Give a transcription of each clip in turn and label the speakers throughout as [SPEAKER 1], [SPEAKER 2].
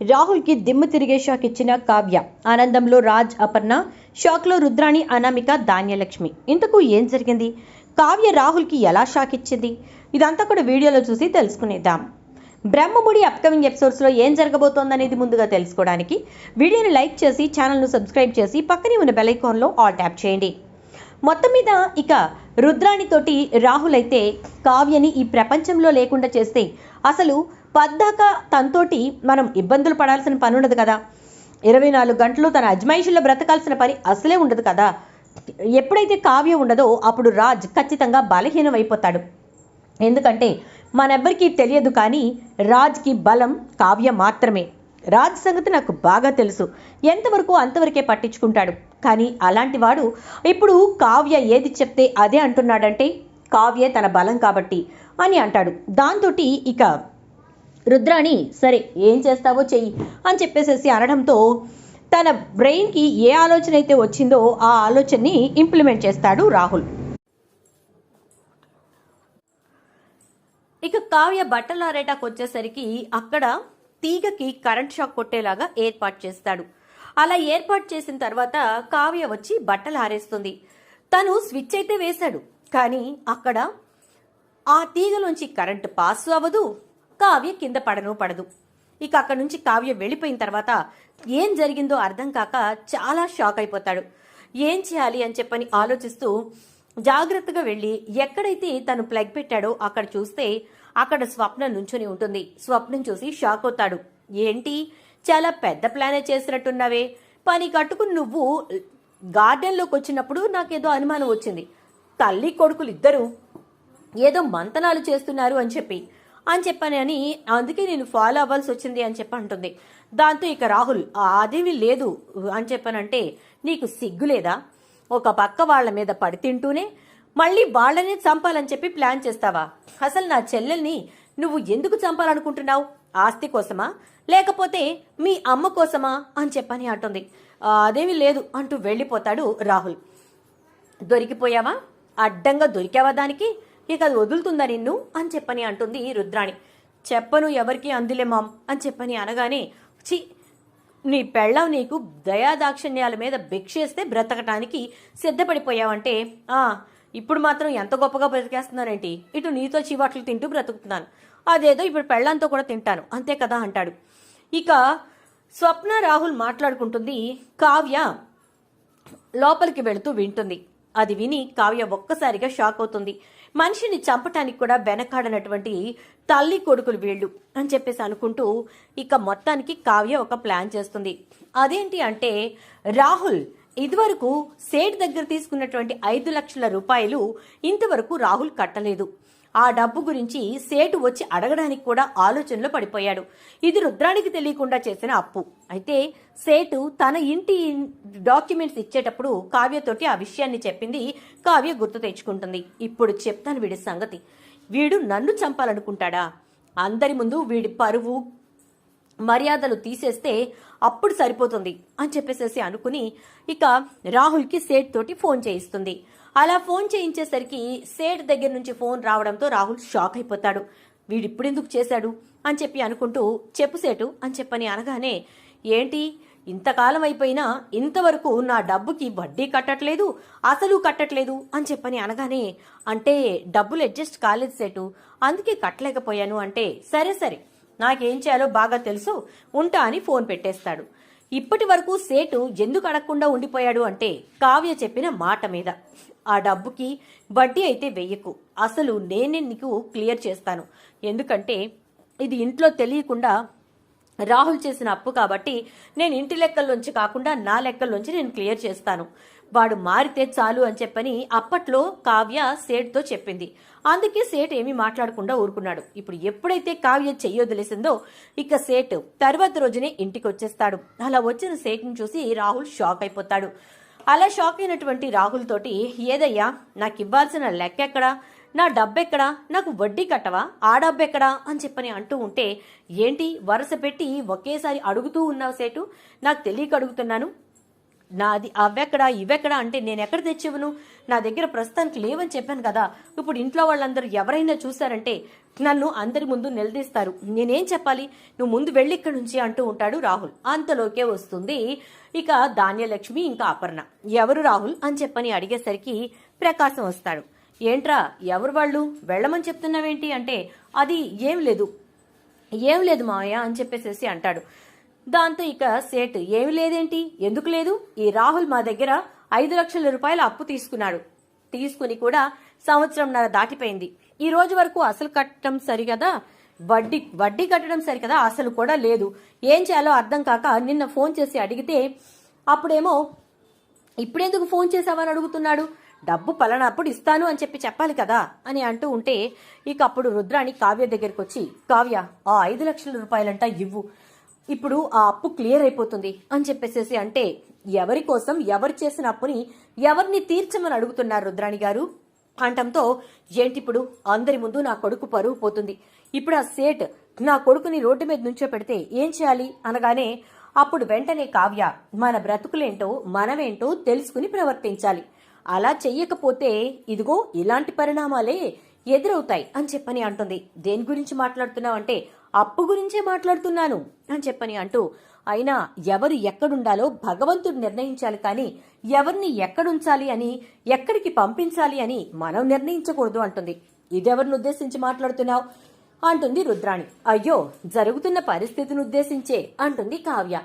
[SPEAKER 1] రాహుల్కి దిమ్మ తిరిగే షాక్ ఇచ్చిన కావ్య. ఆనందంలో రాజ్ అపర్ణ షాక్లో రుద్రాణి అనామిక ధాన్యలక్ష్మి. ఇంతకు ఏం జరిగింది? కావ్య రాహుల్కి ఎలా షాక్ ఇచ్చింది? ఇదంతా కూడా వీడియోలో చూసి తెలుసుకునేద్దాం. బ్రహ్మముడి అప్కమింగ్ ఎపిసోడ్స్లో ఏం జరగబోతోందనేది ముందుగా తెలుసుకోవడానికి వీడియోని లైక్ చేసి ఛానల్ను సబ్స్క్రైబ్ చేసి పక్కనే ఉన్న బెలైకాన్లో ఆల్ ట్యాప్ చేయండి. మొత్తం మీద ఇక రుద్రాణితోటి రాహుల్ అయితే కావ్యని ఈ ప్రపంచంలో లేకుండా చేస్తే అసలు పద్దాక తనతోటి మనం ఇబ్బందులు పడాల్సిన పని ఉండదు కదా. ఇరవై నాలుగు గంటలు తన అజ్మాయిషుల్లో బ్రతకాల్సిన పని అసలే ఉండదు కదా. ఎప్పుడైతే కావ్య ఉండదో అప్పుడు రాజ్ ఖచ్చితంగా బలహీనం అయిపోతాడు. ఎందుకంటే మనెవ్వరికీ తెలియదు కానీ రాజ్కి బలం కావ్య మాత్రమే. రాజ్ సంగతి నాకు బాగా తెలుసు. ఎంతవరకు అంతవరకే పట్టించుకుంటాడు. కానీ అలాంటి వాడు ఇప్పుడు కావ్య ఏది చెప్తే అదే అంటున్నాడంటే కావ్యే తన బలం కాబట్టి అని అంటాడు. దాంతో ఇక రుద్రాణి సరే ఏం చేస్తావో చెయ్యి అని చెప్పేసేసి అనడంతో తన బ్రెయిన్కి ఏ ఆలోచన అయితే వచ్చిందో ఆ ఆలోచనని ఇంప్లిమెంట్ చేస్తాడు రాహుల్. ఇక కావ్య బట్టల ఆరేటాకు వచ్చేసరికి అక్కడ తీగకి కరెంట్ షాక్ కొట్టేలాగా ఏర్పాటు చేస్తాడు. అలా ఏర్పాటు చేసిన తర్వాత కావ్య వచ్చి బట్టలు ఆరేస్తుంది. తను స్విచ్ అయితే వేశాడు కానీ అక్కడ ఆ తీగలోంచి కరెంట్ పాస్ అవ్వదు కావ్య కింద పడను పడదు. ఇక అక్కడి నుంచి కావ్య వెళ్ళిపోయిన తర్వాత ఏం జరిగిందో అర్థం కాక చాలా షాక్ అయిపోతాడు. ఏం చేయాలి అని చెప్పని ఆలోచిస్తూ జాగ్రత్తగా వెళ్ళి ఎక్కడైతే తను ప్లగ్ పెట్టాడో అక్కడ చూస్తే అక్కడ స్వప్న నుంచుని ఉంటుంది. స్వప్నం చూసి షాక్ అవుతాడు. ఏంటి? చాలా పెద్ద ప్లానే చేసినట్టున్నావే. పని కట్టుకుని నువ్వు గార్డెన్లోకి వచ్చినప్పుడు నాకేదో అనుమానం వచ్చింది. తల్లి కొడుకులు ఇద్దరు ఏదో మంతనాలు చేస్తున్నారు అని చెప్పి. అని చెప్పానని అందుకే నేను ఫాలో అవ్వాల్సి వచ్చింది అని చెప్పి అంటుంది. దాంతో ఇక రాహుల్ అదేమీ లేదు అని చెప్పానంటే నీకు సిగ్గు లేదా? ఒక పక్క వాళ్ళ మీద పడి తింటూనే మళ్ళీ వాళ్ళనే చంపాలని చెప్పి ప్లాన్ చేస్తావా? అసలు నా చెల్లెల్ని నువ్వు ఎందుకు చంపాలనుకుంటున్నావు? ఆస్తి కోసమా? లేకపోతే మీ అమ్మ కోసమా? అని చెప్పని అంటుంది. అదేమీ లేదు అంటూ వెళ్ళిపోతాడు రాహుల్. దొరికిపోయావా? అడ్డంగా దొరికావా దానికి? ఇక అది వదులుతుందా నిన్ను? అని చెప్పని అంటుంది రుద్రాణి. చెప్పను ఎవరికి అందిలే మామ్ అని చెప్పని అనగానే చి నీ పెళ్ళం నీకు దయాదాక్షిణ్యాల మీద భిక్షేస్తే బ్రతకటానికి సిద్ధపడిపోయావంటే ఆ ఇప్పుడు మాత్రం ఎంత గొప్పగా బ్రతికేస్తున్నారేంటి? ఇటు నీతో చీవాట్లు తింటూ బ్రతుకుతున్నాను. అదేదో ఇప్పుడు పెళ్ళంతో కూడా తింటాను. అంతే కదా అంటాడు. ఇక స్వప్న రాహుల్ మాట్లాడుకుంటుంది కావ్య లోపలికి వెళుతూ వింటుంది. అది విని కావ్య ఒక్కసారిగా షాక్ అవుతుంది. మనిషిని చంపటానికి కూడా వెనకాడనటువంటి తల్లి కొడుకులు వీళ్ళు అని చెప్పేసి అనుకుంటూ ఇక మొత్తానికి కావ్య ఒక ప్లాన్ చేస్తుంది. అదేంటి అంటే రాహుల్ ఇదివరకు సేట్ దగ్గర తీసుకున్నటువంటి ఐదు లక్షల రూపాయలు ఇంతవరకు రాహుల్ కట్టలేదు. ఆ డబ్బు గురించి సేటు వచ్చి అడగడానికి కూడా ఆలోచనలో పడిపోయాడు. ఇది రుద్రానికి తెలియకుండా చేసిన అప్పు. అయితే సేటు తన ఇంటి డాక్యుమెంట్స్ ఇచ్చేటప్పుడు కావ్యతోటి ఆ విషయాన్ని చెప్పింది కావ్య గుర్తు తెచ్చుకుంటుంది. ఇప్పుడు చెప్తాను వీడి సంగతి. వీడు నన్ను చంపాలనుకుంటాడా? అందరి ముందు వీడి పరువు మర్యాదలు తీసేస్తే అప్పుడు సరిపోతుంది అని చెప్పేసేసి అనుకుని ఇక రాహుల్కి సేట్ తోటి ఫోన్ చేయిస్తుంది. అలా ఫోన్ చేయించేసరికి సేట్ దగ్గర నుంచి ఫోన్ రావడంతో రాహుల్ షాక్ అయిపోతాడు. వీడిప్పుడెందుకు చేశాడు? అని చెప్పి అనుకుంటూ చెప్పు సేటు అని చెప్పని అనగానే ఏంటి? ఇంతకాలం అయిపోయినా ఇంతవరకు నా డబ్బుకి వడ్డీ కట్టట్లేదు అసలు కట్టట్లేదు అని చెప్పని అనగానే అంటే డబ్బులు అడ్జస్ట్ కాలేదు సేటు అందుకే కట్టలేకపోయాను అంటే సరే సరే నాకేం చేయాలో బాగా తెలుసు ఉంటా అని ఫోన్ పెట్టేస్తాడు. ఇప్పటి వరకు సేటు ఎందుకు అడగకుండా ఉండిపోయాడు అంటే కావ్య చెప్పిన మాట మీద. ఆ డబ్బుకి వడ్డీ అయితే వెయ్యకు. అసలు నేనే నీకు క్లియర్ చేస్తాను. ఎందుకంటే ఇది ఇంట్లో తెలియకుండా రాహుల్ చేసిన అప్పు కాబట్టి నేను ఇంటి లెక్కల్లోంచి కాకుండా నా లెక్కల్లోంచి నేను క్లియర్ చేస్తాను. వాడు మారితే చాలు అని చెప్పని అప్పట్లో కావ్య సేట్తో చెప్పింది. అందుకే సేట్ ఏమీ మాట్లాడకుండా ఊరుకున్నాడు. ఇప్పుడు ఎప్పుడైతే కావ్య చెయ్యొదిలేసిందో ఇక సేట్ తర్వాత రోజునే ఇంటికి వచ్చేస్తాడు అలా వచ్చిన సేట్ని చూసి రాహుల్ షాక్ అయిపోతాడు. అలా షాక్ అయినటువంటి రాహుల్ తోటి ఏదయ్యా నాకు ఇవ్వాల్సిన లెక్క ఎక్కడా నా డబ్బెక్కడా? నాకు వడ్డీ కట్టవా? ఆ డబ్బెక్కడా? అని చెప్పని అంటూ ఉంటే ఏంటి? వరుస పెట్టి ఒకేసారి అడుగుతూ ఉన్నావు సేటు? నాకు తెలియక అడుగుతున్నాను. నాది అవెక్కడ ఇవెక్కడ అంటే నేను ఎక్కడ తెచ్చివ్వను? నా దగ్గర ప్రస్తుతానికి లేవని చెప్పాను కదా. ఇప్పుడు ఇంట్లో వాళ్ళందరూ ఎవరైనా చూశారంటే నన్ను అందరి ముందు నిలదీస్తారు. నేనేం చెప్పాలి? నువ్వు ముందు వెళ్ళి ఇక్కడి నుంచి అంటూ ఉంటాడు రాహుల్. అంతలోకే వస్తుంది ఇక ధాన్యలక్ష్మి ఇంకా అపర్ణ. ఎవరు రాహుల్ అని చెప్పని అడిగేసరికి ప్రకాశం వస్తాడు. ఏంట్రా ఎవరు వాళ్ళు? వెళ్ళమని చెప్తున్నావేంటి అంటే అది ఏం లేదు. ఏం లేదు మావయ్య అని చెప్పేసేసి అంటాడు. దాంతో ఇక సేట్ ఏమి లేదేంటి? ఎందుకు లేదు? ఈ రాహుల్ మా దగ్గర ఐదు లక్షల రూపాయల అప్పు తీసుకున్నాడు. తీసుకుని కూడా సంవత్సరంన్నర దాటిపోయింది. ఈ రోజు వరకు అసలు కట్టడం సరికదా వడ్డీ వడ్డీ కట్టడం సరికదా? అసలు కూడా లేదు. ఏం చేయాలో అర్థం కాక నిన్న ఫోన్ చేసి అడిగితే అప్పుడేమో ఇప్పుడెందుకు ఫోన్ చేసావని అడుగుతున్నాడు? డబ్బు పలానప్పుడు ఇస్తాను అని చెప్పి చెప్పాలి కదా? అని అంటూ ఉంటే ఇక అప్పుడు రుద్రాణి కావ్య దగ్గరికి వచ్చి కావ్య ఆ ఐదు లక్షల రూపాయలంట ఇవ్వు. ఇప్పుడు ఆ అప్పు క్లియర్ అయిపోతుంది అని చెప్పేసేసి అంటే ఎవరి కోసం ఎవరు చేసిన అప్పుని ఎవరిని తీర్చమని అడుగుతున్నారు రుద్రాణి గారు? అంటంతో ఏంటిప్పుడు అందరి ముందు నా కొడుకు పరువు పోతుంది. ఇప్పుడు ఆ సేట్ నా కొడుకుని రోడ్డు మీద నుంచో పెడితే ఏం చేయాలి? అనగానే అప్పుడు వెంటనే కావ్య మన బ్రతుకులేంటో మనమేంటో తెలుసుకుని ప్రవర్తించాలి. అలా చెయ్యకపోతే ఇదిగో ఇలాంటి పరిణామాలే ఎదురవుతాయి అని చెప్పని అంటుంది. దేని గురించి మాట్లాడుతున్నావు అంటే అప్పు గురించే మాట్లాడుతున్నాను అని చెప్పని అంటూ అయినా ఎవరు ఎక్కడుండాలో భగవంతుడు నిర్ణయించాలి కానీ ఎవరిని ఎక్కడుంచాలి అని ఎక్కడికి పంపించాలి అని మనం నిర్ణయించకూడదు అంటుంది. ఇదెవరిని ఉద్దేశించి మాట్లాడుతున్నావు? అంటుంది రుద్రాణి. అయ్యో జరుగుతున్న పరిస్థితిని ఉద్దేశించే అంటుంది కావ్య.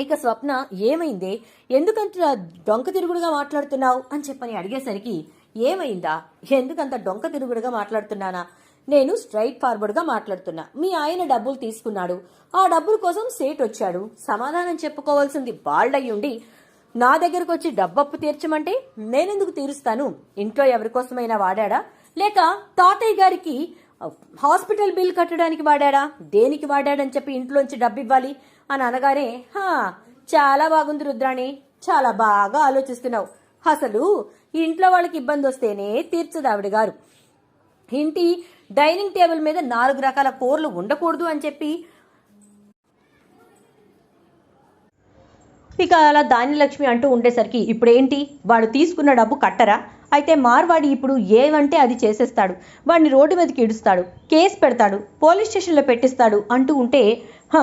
[SPEAKER 1] ఇక స్వప్న ఏమైందే? ఎందుకంత డొంక తిరుగుడుగా మాట్లాడుతున్నావు? అని చెప్పని అడిగేసరికి ఏమైందా? ఎందుకంత డొంక తిరుగుడుగా మాట్లాడుతున్నానా? నేను స్ట్రైట్ ఫార్వర్డ్గా మాట్లాడుతున్నా. మీ ఆయన డబ్బులు తీసుకున్నాడు. ఆ డబ్బుల కోసం సేట్ వచ్చాడు. సమాధానం చెప్పుకోవాల్సింది బాల్డయ్యుండి నా దగ్గరకు వచ్చి డబ్బప్పు తీర్చమంటే నేనెందుకు తీరుస్తాను? ఇంట్లో ఎవరి కోసమైనా వాడాడా? లేక తాతయ్య గారికి హాస్పిటల్ బిల్ కట్టడానికి వాడాడా? దేనికి వాడాడని చెప్పి ఇంట్లోంచి డబ్బు ఇవ్వాలి అని అనగానే హా చాలా బాగుంది రుద్రాణి. చాలా బాగా ఆలోచిస్తున్నావు. అసలు ఇంట్లో వాళ్ళకి ఇబ్బంది వస్తేనే తీర్చదు ఆవిడ గారు. ఇంటి డైనింగ్ టేబుల్ మీద నాలుగు రకాల కూరలు ఉండకూడదు అని చెప్పి. ఇక అలా ధాన్యలక్ష్మి అంటూ ఉండేసరికి ఇప్పుడేంటి? వాడు తీసుకున్న డబ్బు కట్టరా? అయితే మార్వాడి ఇప్పుడు ఏమంటే అది చేసేస్తాడు. వాడిని రోడ్డు మీదకి ఇడుస్తాడు. కేసు పెడతాడు. పోలీస్ స్టేషన్లో పెట్టిస్తాడు అంటూ ఉంటే హ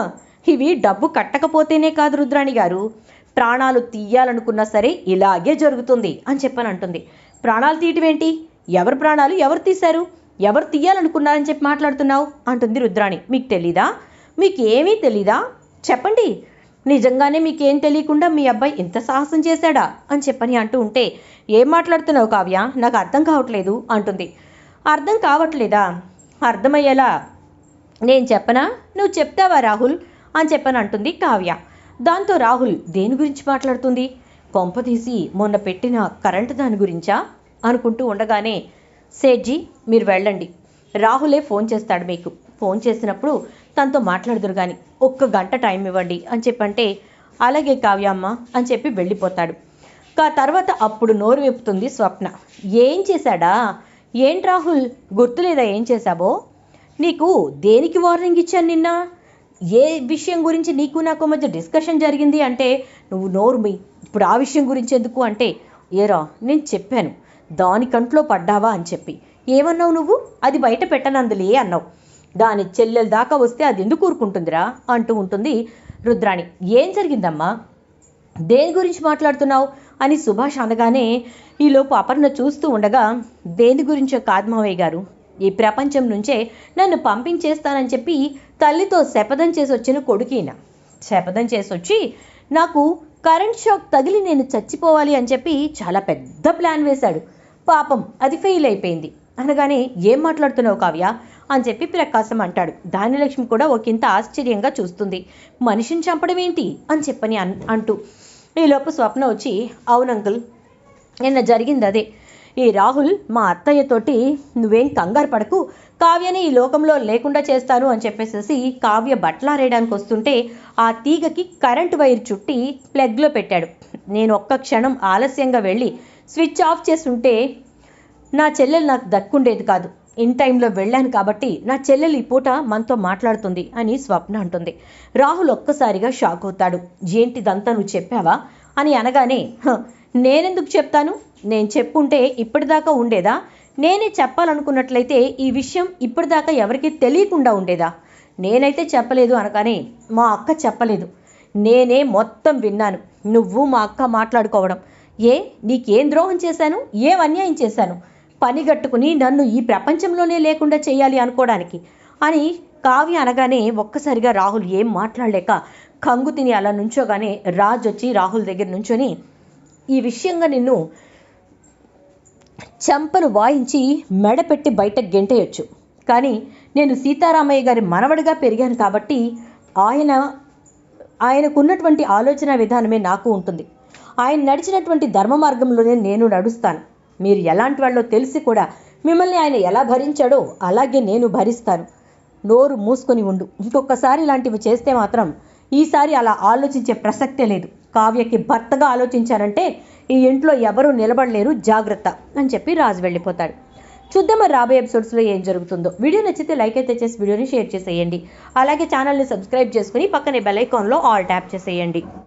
[SPEAKER 1] ఇవి డబ్బు కట్టకపోతేనే కాదు రుద్రాణి గారు. ప్రాణాలు తీయాలనుకున్నా సరే ఇలాగే జరుగుతుంది అని చెప్పని అంటుంది. ప్రాణాలు తీయటం ఏంటి ఎవరి ప్రాణాలు ఎవరు తీశారు? ఎవరు తీయాలనుకున్నారని చెప్పి మాట్లాడుతున్నావు? అంటుంది రుద్రాణి. మీకు తెలీదా? మీకు ఏమీ తెలీదా? చెప్పండి. నిజంగానే మీకేం తెలియకుండా మీ అబ్బాయి ఇంత సాహసం చేశాడా? అని చెప్పని అంటూ ఉంటే ఏం మాట్లాడుతున్నావు కావ్య? నాకు అర్థం కావట్లేదు అంటుంది. అర్థం కావట్లేదా? అర్థమయ్యేలా నేను చెప్పనా? నువ్వు చెప్తావా రాహుల్? అని చెప్పని అంటుంది కావ్య. దాంతో రాహుల్ దేని గురించి మాట్లాడుతుంది? కొంప తీసి మొన్న పెట్టిన కరెంటు దాని గురించా? అనుకుంటూ ఉండగానే సేట్జీ మీరు వెళ్ళండి. రాహులే ఫోన్ చేస్తాడు మీకు. ఫోన్ చేసినప్పుడు తనతో మాట్లాడుదురు కానీ ఒక్క గంట టైం ఇవ్వండి అని చెప్పంటే అలాగే కావ్యమ్మ అని చెప్పి వెళ్ళిపోతాడు. కా తర్వాత అప్పుడు నోరు విప్పుతుంది స్వప్న. ఏం చేశాడా? ఏంటి రాహుల్? గుర్తులేదా ఏం చేశావో? నీకు దేనికి వార్నింగ్ ఇచ్చాను నిన్న? ఏ విషయం గురించి నీకు నాకు మధ్య డిస్కషన్ జరిగింది అంటే నువ్వు నోరు మీ ఇప్పుడు ఆ విషయం గురించి ఎందుకు అంటే ఏరా నేను చెప్పాను. దాని కంట్లో పడ్డావా అని చెప్పి. ఏమన్నావు నువ్వు? అది బయట పెట్టనందులే అన్నావు. దాని చెల్లెల దాకా వస్తే అది ఎందుకు ఊరుకుంటుందిరా? అంటూ ఉంటుంది రుద్రాణి. ఏం జరిగిందమ్మా? దేని గురించి మాట్లాడుతున్నావు? అని సుభాష్ అనగానే ఈలోపు అపర్ణ చూస్తూ ఉండగా దేని గురించో కాదు మావయ్య గారు. ఈ ప్రపంచం నుంచే నన్ను పంపించేస్తానని చెప్పి తల్లితో శపథం చేసి వచ్చిన కొడుకీన శపథం చేసి వచ్చి నాకు కరెంట్ షాక్ తగిలి నేను చచ్చిపోవాలి అని చెప్పి చాలా పెద్ద ప్లాన్ వేశాడు. పాపం. అది ఫెయిల్ అయిపోయింది. అనగానే ఏం మాట్లాడుతున్నావు కావ్య? అని చెప్పి ప్రకాశం అంటాడు. ధాన్యలక్ష్మి కూడా ఒకంత ఆశ్చర్యంగా చూస్తుంది. మనిషిని చంపడం ఏంటి? అని చెప్పని అన్ అంటూ. ఈలోపు స్వప్న వచ్చి అవును అంకుల్ నిన్న జరిగింది అదే. ఈ రాహుల్ మా అత్తయ్యతోటి నువ్వేం కంగారు పడకు. కావ్యని ఈ లోకంలో లేకుండా చేస్తాను అని చెప్పేసేసి కావ్య బట్టలారేయడానికి వస్తుంటే ఆ తీగకి కరెంటు వైర్ చుట్టి ప్లగ్లో పెట్టాడు. నేను ఒక్క క్షణం ఆలస్యంగా వెళ్ళి స్విచ్ ఆఫ్ చేస్తుంటే నా చెల్లెలు నాకు దక్కుండేది కాదు. ఇన్ టైంలో వెళ్ళాను కాబట్టి నా చెల్లెలు ఈ పూట మనతో మాట్లాడుతుంది అని స్వప్న అంటుంది. రాహుల్ ఒక్కసారిగా షాక్ అవుతాడు. ఏంటిదంతా నువ్వు చెప్పావా? అని అనగానే నేనెందుకు చెప్తాను? నేను చెప్పుంటే ఇప్పటిదాకా ఉండేదా? నేనే చెప్పాలనుకున్నట్లయితే ఈ విషయం ఇప్పటిదాకా ఎవరికీ తెలియకుండా ఉండేదా? నేనైతే చెప్పలేదు అనగానే మా అక్క చెప్పలేదు. నేనే మొత్తం విన్నాను. నువ్వు మా అక్క మాట్లాడుకోవడం. ఏ? నీకేం ద్రోహం చేశాను? ఏం అన్యాయం చేశాను? పనిగట్టుకుని నన్ను ఈ ప్రపంచంలోనే లేకుండా చేయాలి అనుకోవడానికి. అని కావ్య అనగానే ఒక్కసారిగా రాహుల్ ఏం మాట్లాడలేక కంగు తిని అలా నుంచోగానే రాజ్ వచ్చి రాహుల్ దగ్గర నుంచొని ఈ విషయంగా నిన్ను చెంపను వాయించి మెడపెట్టి బయటకు గెంటేయొచ్చు. కానీ నేను సీతారామయ్య గారి మనవడిగా పెరిగాను కాబట్టి ఆయన ఆయనకున్నటువంటి ఆలోచన విధానమే నాకు ఉంటుంది. ఆయన నడిచినటువంటి ధర్మ మార్గంలోనే నేను నడుస్తాను. మీరు ఎలాంటి వాళ్ళో తెలిసి కూడా మిమ్మల్ని ఆయన ఎలా భరించాడో అలాగే నేను భరిస్తాను. నోరు మూసుకొని ఉండు. ఇంకొకసారి ఇలాంటివి చేస్తే మాత్రం ఈసారి అలా ఆలోచించే ప్రసక్తే లేదు. కావ్యకి భర్తగా ఆలోచించారంటే ఈ ఇంట్లో ఎవరూ నిలబడలేరు జాగ్రత్త అని చెప్పి రాజు వెళ్ళిపోతాడు. చూద్దాం మరి రాబోయే ఎపిసోడ్స్లో ఏం జరుగుతుందో. వీడియో నచ్చితే లైక్ అయితే చేసి వీడియోని షేర్ చేసేయండి. అలాగే ఛానల్ని సబ్స్క్రైబ్ చేసుకుని పక్కనే బెల్ ఐకాన్లో ఆల్ ట్యాప్ చేసేయండి.